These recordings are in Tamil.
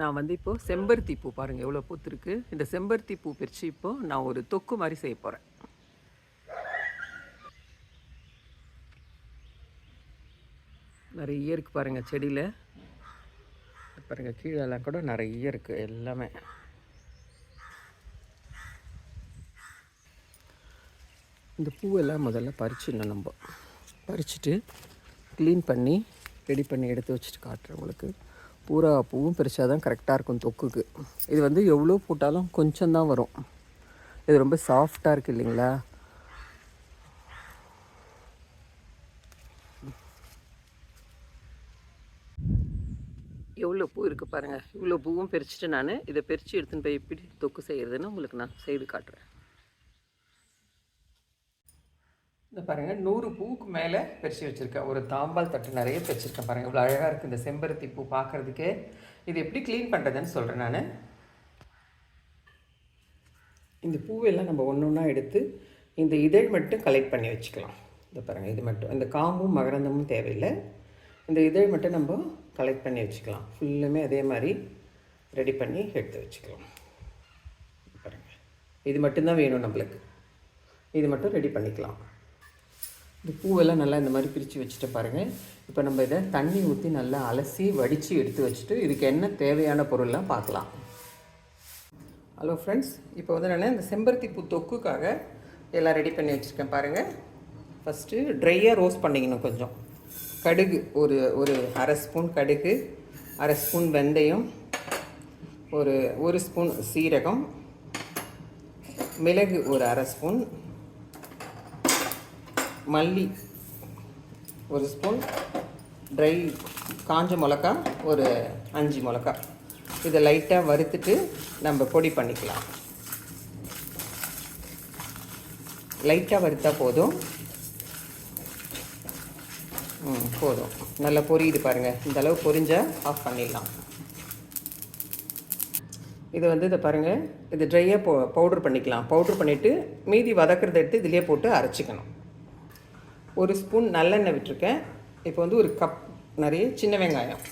நான் வந்து இப்போது செம்பருத்தி பூ பாருங்கள் எவ்வளோ பூத்துருக்கு. இந்த செம்பருத்தி பூ பிரித்து இப்போது நான் ஒரு தொக்கு மாதிரி செய்ய போகிறேன் நிறைய இருக்குது பாருங்கள் செடியில். பாருங்கள் கீழெல்லாம் கூட நிறைய இருக்குது எல்லாமே. இந்த பூவெல்லாம் முதல்ல பறிச்சிடணும் நம்ம. பறிச்சுட்டு க்ளீன் பண்ணி ரெடி பண்ணி எடுத்து வச்சுட்டு காட்டுறேன் உங்களுக்கு. பூரா பூவும் பெருசாக தான் கரெக்டாக இருக்கும் தொக்குக்கு. இது வந்து எவ்வளோ போட்டாலும் கொஞ்சம் தான் வரும். இது ரொம்ப சாஃப்டாக இருக்குது இல்லைங்களா? எவ்வளோ பூ இருக்குது பாருங்கள் இவ்வளோ பூவும் பிரிச்சுட்டு நான் இதை பறித்து எடுத்துன்னு போய் எப்படி தொக்கு செய்கிறதுன்னு உங்களுக்கு நான் செய்து காட்டுறேன். இந்த பாருங்கள் நூறு பூவுக்கு மேலே பறித்து வச்சுருக்கேன். ஒரு தாம்பால் தட்டு நிறைய பறிச்சிருக்கேன் பாருங்கள் இவ்வளோ அழகாக இருக்குது இந்த செம்பருத்தி பூ பார்க்குறதுக்கு. இது எப்படி க்ளீன் பண்ணுறதுன்னு சொல்கிறேன் நான். இந்த பூவெல்லாம் நம்ம ஒன்று ஒன்றா எடுத்து இந்த இதழ் மட்டும் கலெக்ட் பண்ணி வச்சுக்கலாம். இந்த பாருங்கள் இது மட்டும். இந்த காம்பும் மகரந்தமும் தேவையில்லை. இந்த இதழ் மட்டும் நம்ம கலெக்ட் பண்ணி வச்சுக்கலாம். ஃபுல்லுமே அதே மாதிரி ரெடி பண்ணி எடுத்து வச்சுக்கலாம். பாருங்கள் இது மட்டும்தான் வேணும் நம்மளுக்கு. இது மட்டும் ரெடி பண்ணிக்கலாம். இந்த பூவெல்லாம் நல்லா இந்த மாதிரி பிரித்து வச்சுட்டு பாருங்கள் இப்போ நம்ம இதை தண்ணி ஊற்றி நல்லா அலசி வடித்து எடுத்து வச்சுட்டு இதுக்கு என்ன தேவையான பொருள்லாம் பார்க்கலாம். ஹலோ ஃப்ரெண்ட்ஸ் இப்போ வந்து நான் இந்த செம்பருத்தி பூ தொக்குக்காக எல்லாம் ரெடி பண்ணி வச்சுருக்கேன் பாருங்கள் ஃபஸ்ட்டு ட்ரையாக ரோஸ்ட் பண்ணிக்கணும் கொஞ்சம். கடுகு ஒரு ஒரு அரை ஸ்பூன் கடுகு அரை ஸ்பூன் வெந்தயம் ஒரு ஒரு ஸ்பூன் சீரகம் மிளகு ஒரு அரை ஸ்பூன் மல்லி ஒரு ஸ்பூன் ட்ரை காஞ்ச மிளகா ஒரு அஞ்சு மிளகா. இதை லைட்டாக வறுத்துட்டு நம்ம பொடி பண்ணிக்கலாம். லைட்டாக வறுத்தா போதும். ம் போதும். நல்லா பொரியுது பாருங்கள் இந்த அளவு பொரிஞ்சால் ஆஃப் பண்ணிடலாம். இது வந்து இதை பாருங்கள் இது ட்ரையாக போ பவுட்ரு பண்ணிக்கலாம். பவுட்ரு பண்ணிவிட்டு மீதி வதக்கிறத எடுத்து இதிலே போட்டு அரைச்சிக்கணும். ஒரு ஸ்பூன் நல்லெண்ணெய் விட்டுருக்கேன். இப்போ வந்து ஒரு கப் நிறைய சின்ன வெங்காயம்.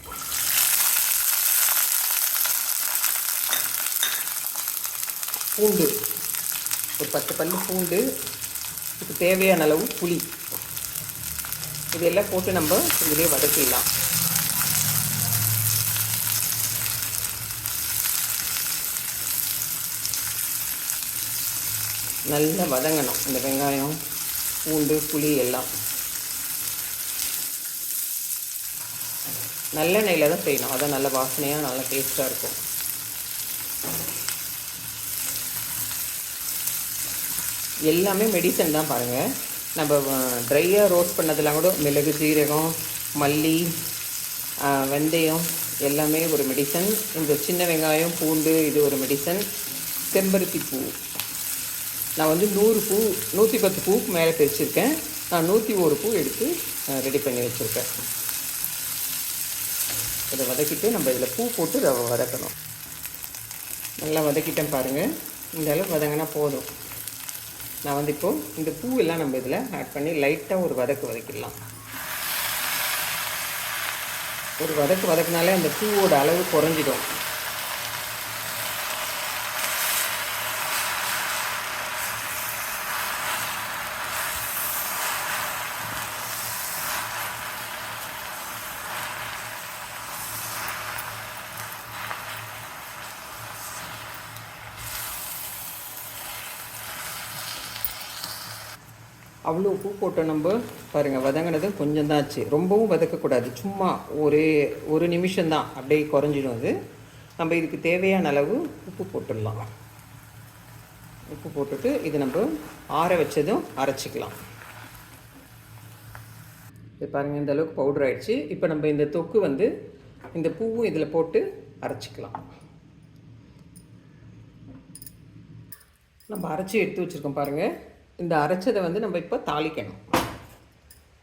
பூண்டு. ஒரு பத்து பல்லு பூண்டு. இதுக்கு தேவையான அளவு புளி. இதெல்லாம் போட்டு நம்ம இதிலே வதக்கிடலாம். நல்லா வதங்கணும் இந்த வெங்காயம். பூண்டு புளி எல்லாம். நல்லெண்ணெயில் தான் செய்யணும். அதான் நல்ல வாசனையாக நல்ல டேஸ்ட்டாக இருக்கும். எல்லாமே மெடிசன் தான் பாருங்கள் நம்ம ட்ரையாக ரோஸ்ட் பண்ணதெல்லாம் கூட மிளகு சீரகம் மல்லி வெந்தயம் எல்லாமே ஒரு மெடிசன் இந்த சின்ன வெங்காயம் பூண்டு இது ஒரு மெடிசன் செம்பருத்தி பூ நான் வந்து நூறு பூ நூற்றி பத்து பூக்கு மேலே தெரிச்சிருக்கேன். நான் நூற்றி ஒரு பூ எடுத்து ரெடி பண்ணி வச்சுருக்கேன். இதை வதக்கிட்டு நம்ம இதில் பூ போட்டு ரவை வதக்கணும். நல்லா வதக்கிட்டேன் பாருங்கள் இந்த அளவு வதங்கினா போதும். நான் வந்து இப்போது இந்த பூ எல்லாம் நம்ம இதில் ஆட் பண்ணி லைட்டாக ஒரு வதக்கு வதக்கிடலாம். ஒரு வதக்கு வதக்குனாலே அந்த பூவோட அளவு குறைஞ்சிடும். அவ்வளோ பூ போட்டோம் நம்ம. பாருங்கள் வதங்கினது கொஞ்சம் தான் ஆச்சு. ரொம்பவும் வதக்கக்கூடாது. சும்மா ஒரு ஒரு நிமிஷம் தான் அப்படியே குறைஞ்சிடும் அது. நம்ம இதுக்கு தேவையான அளவு உப்பு போட்டுடலாம். உப்பு போட்டுட்டு இது நம்ம ஆற வச்சதும் அரைச்சிக்கலாம். இது பாருங்கள் இந்த அளவுக்கு பவுடர் ஆகிடுச்சு இப்போ நம்ம இந்த தொக்கு வந்து இந்த பூவும் இதில் போட்டு அரைச்சிக்கலாம். நம்ம அரைச்சி எடுத்து வச்சுருக்கோம் பாருங்கள் இந்த அரைச்சதை வந்து நம்ம இப்போ தாளிக்கணும்.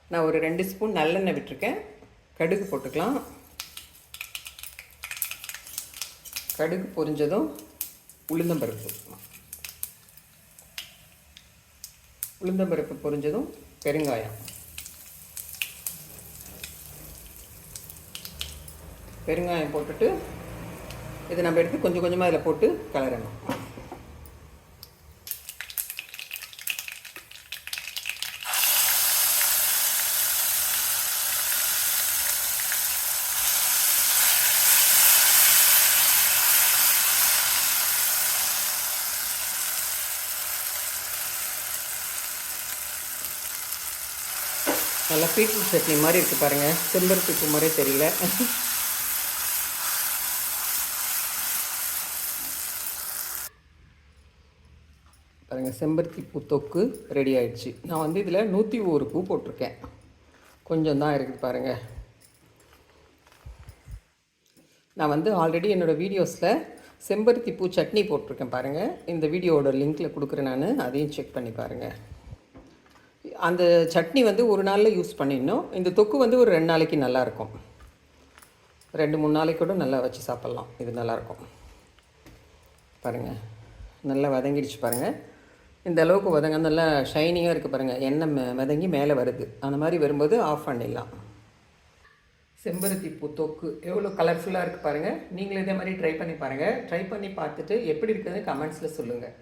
நான் ஒரு ரெண்டு ஸ்பூன் நல்லெண்ணெய் விட்டுருக்கேன். கடுகு போட்டுக்கலாம். கடுகு பொரிஞ்சதும் உளுந்தம்பருப்பு உளுந்தம்பருப்பு பொரிஞ்சதும் பெருங்காயம். பெருங்காயம் போட்டுட்டு இதை நம்ம எடுத்து கொஞ்சம் கொஞ்சமாக இதில் போட்டு கலரணும். நல்லா பீட்ரூட் சட்னி மாதிரி இருக்குது பாருங்கள் செம்பருத்தி பூ மாதிரியே தெரியல. பாருங்கள் செம்பருத்தி பூ தொக்கு ரெடி ஆயிடுச்சு. நான் வந்து இதில் நூற்றி ஒரு பூ போட்டிருக்கேன். கொஞ்சம் தான் இருக்குது பாருங்கள் நான் வந்து ஆல்ரெடி என்னோடய வீடியோஸில் செம்பருத்தி பூ சட்னி போட்டிருக்கேன் பாருங்கள் இந்த வீடியோவோட லிங்க்கில் கொடுக்குறேன் நான். அதையும் செக் பண்ணி பாருங்கள் அந்த சட்னி வந்து ஒரு நாளில் யூஸ் பண்ணிடணும். இந்த தொக்கு வந்து ஒரு ரெண்டு நாளைக்கு நல்லாயிருக்கும் ரெண்டு மூணு நாளைக்கு கூட நல்லா வச்சு சாப்பிட்லாம். இது நல்லாயிருக்கும் பாருங்கள் நல்லா வதங்கிடுச்சு பாருங்கள் இந்த அளவுக்கு வதங்க நல்லா ஷைனிங்காக இருக்குது பாருங்கள் எண்ணெய் மெ- வதங்கி மேலே வருது. அந்த மாதிரி வரும்போது ஆஃப் பண்ணிடலாம். செம்பருத்தி பூ தொக்கு எவ்வளோ கலர்ஃபுல்லாக இருக்குது பாருங்கள் நீங்களும் இதே மாதிரி ட்ரை பண்ணி பாருங்கள் ட்ரை பண்ணி பார்த்துட்டு எப்படி இருக்குதுன்னு கமெண்ட்ஸில் சொல்லுங்கள்